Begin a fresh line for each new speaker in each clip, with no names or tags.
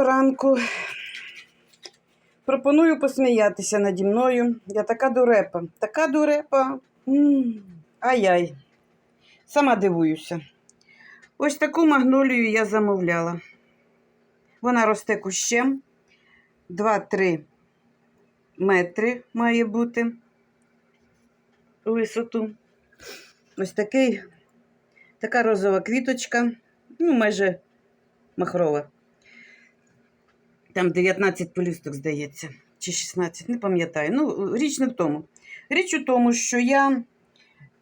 Доброго ранку. Пропоную посміятися наді мною. Я така дурепа. Така дурепа. Ай-яй. Сама дивуюся. Ось таку магнолію я замовляла. Вона росте кущем. 2-3 метри має бути у висоту. Ось такий, така розова квіточка, ну, майже махрова. Там 19 пелюсток, здається, чи 16, не пам'ятаю. Ну, річ не в тому. Річ у тому, що я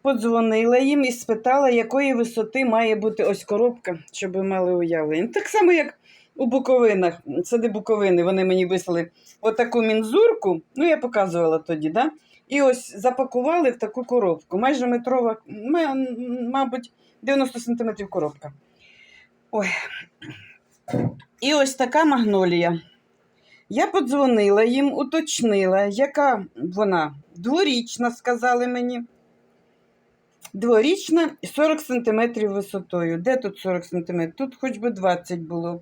подзвонила їм і спитала, якої висоти має бути ось коробка, щоб ви мали уявлення. Так само, як у Буковинах, сади Буковини, вони мені вислали отаку мінзурку, ну, я показувала тоді, да? і ось запакували в таку коробку. Майже метрова, мабуть, 90 см коробка. Ой. І ось така магнолія. Я подзвонила їм, уточнила, яка вона дворічна, сказали мені. Дворічна 40 см висотою. Де тут 40 см? Тут хоч би 20 було.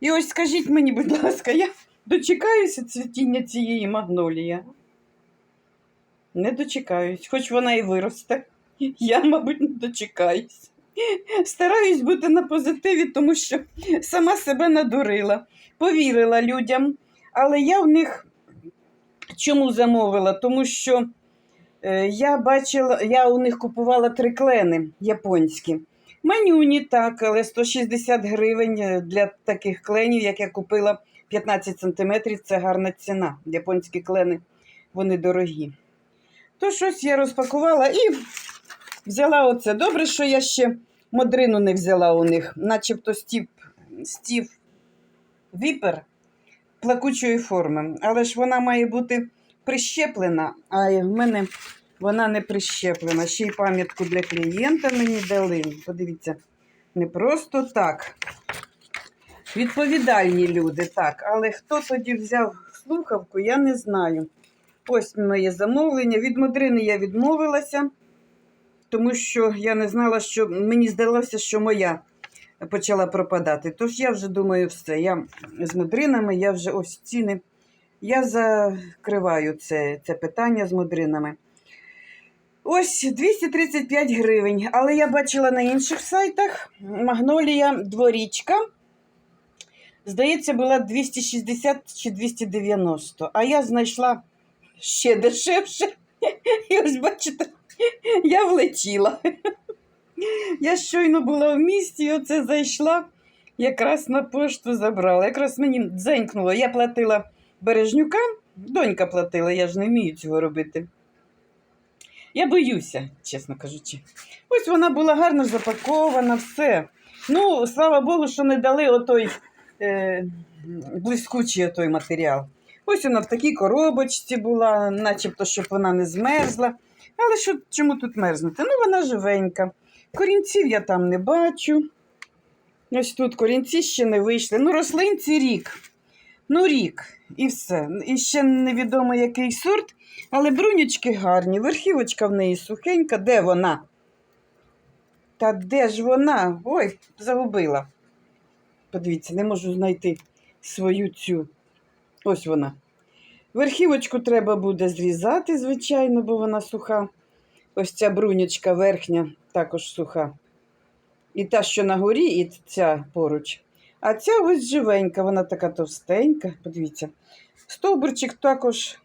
І ось скажіть мені, будь ласка, я дочекаюся цвітіння цієї магнолії. Не дочекаюсь, хоч вона і виросте. Я, мабуть, не дочекаюсь. Стараюсь бути на позитиві, тому що сама себе надурила, повірила людям. Але я в них чому замовила? Тому що е, я бачила, я у них купувала три клени японські. Манюні так, але 160 гривень е, для таких кленів, як я купила 15 сантиметрів, це гарна ціна. Японські клени, вони дорогі. То щось я розпакувала і взяла оце. Добре, що я ще модрину не взяла у них, начебто стів, стів віпер плакучої форми. Але ж вона має бути прищеплена, а в мене вона не прищеплена. Ще й пам'ятку для клієнта мені дали. Подивіться, не просто так. Відповідальні люди, так. Але хто тоді взяв слухавку, я не знаю. Ось моє замовлення. Від модрини я відмовилася, тому що я не знала, що мені здалося, що моя почала пропадати. Тож я вже думаю, все. Я з модринами, я вже ось ціни. Я закриваю це, це питання з модринами. Ось 235 гривень. Але я бачила на інших сайтах магнолія дворічка. Здається, була 260 чи 290. А я знайшла ще дешевше. І ось бачите, я влетіла. Я щойно була в місті, і оце зайшла, якраз на пошту забрала. Якраз мені дзенькнуло. Я платила бережнюка, донька платила, я ж не вмію цього робити. Я боюся, чесно кажучи. Ось вона була гарно запакована, все. Ну, слава Богу, що не дали отой е, блискучий отой матеріал. Ось вона в такій коробочці була, начебто, щоб вона не змерзла. Але що, чому тут мерзнути? Ну, вона живенька. Корінців я там не бачу. Ось тут корінці ще не вийшли. Ну, рослинці рік. Ну, рік. І все. І ще невідомо який сорт, але брунючки гарні. Верхівочка в неї сухенька. Де вона? Та де ж вона? Ой, загубила. Подивіться, не можу знайти свою цю. Ось вона. Верхівочку треба буде зрізати, звичайно, бо вона суха. Ось ця брунячка верхня також суха. І та, що на горі, і ця поруч. А ця ось живенька, вона така товстенька. Подивіться. Стовбурчик також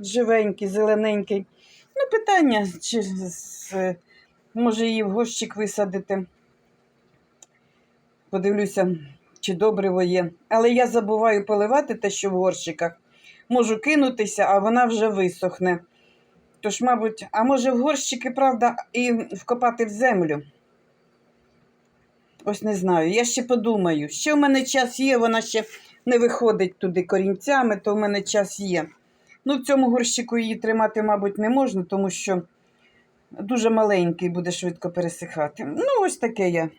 живенький, зелененький. Ну, питання, чи може її в горщик висадити. Подивлюся, чи добриво є. Але я забуваю поливати те, що в горщиках. Можу кинутися, а вона вже висохне. Тож, мабуть, а може в горщики, правда, і вкопати в землю. Ось не знаю. Я ще подумаю. Ще в мене час є, вона ще не виходить туди корінцями, то в мене час є. Ну, в цьому горщику її тримати, мабуть, не можна, тому що дуже маленький буде швидко пересихати. Ну, ось таке я.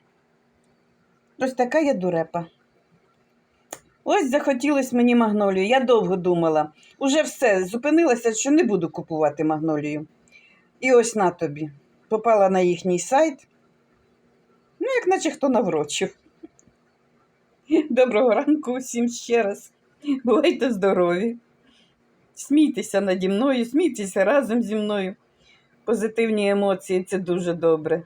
Ось така я дурепа. Ось захотілось мені магнолію. Я довго думала. Уже все, зупинилася, що не буду купувати магнолію. І ось на тобі. Попала на їхній сайт. Ну, як наче хто наврочив. Доброго ранку усім ще раз. Бувайте здорові. Смійтеся наді мною, смійтеся разом зі мною. Позитивні емоції це дуже добре.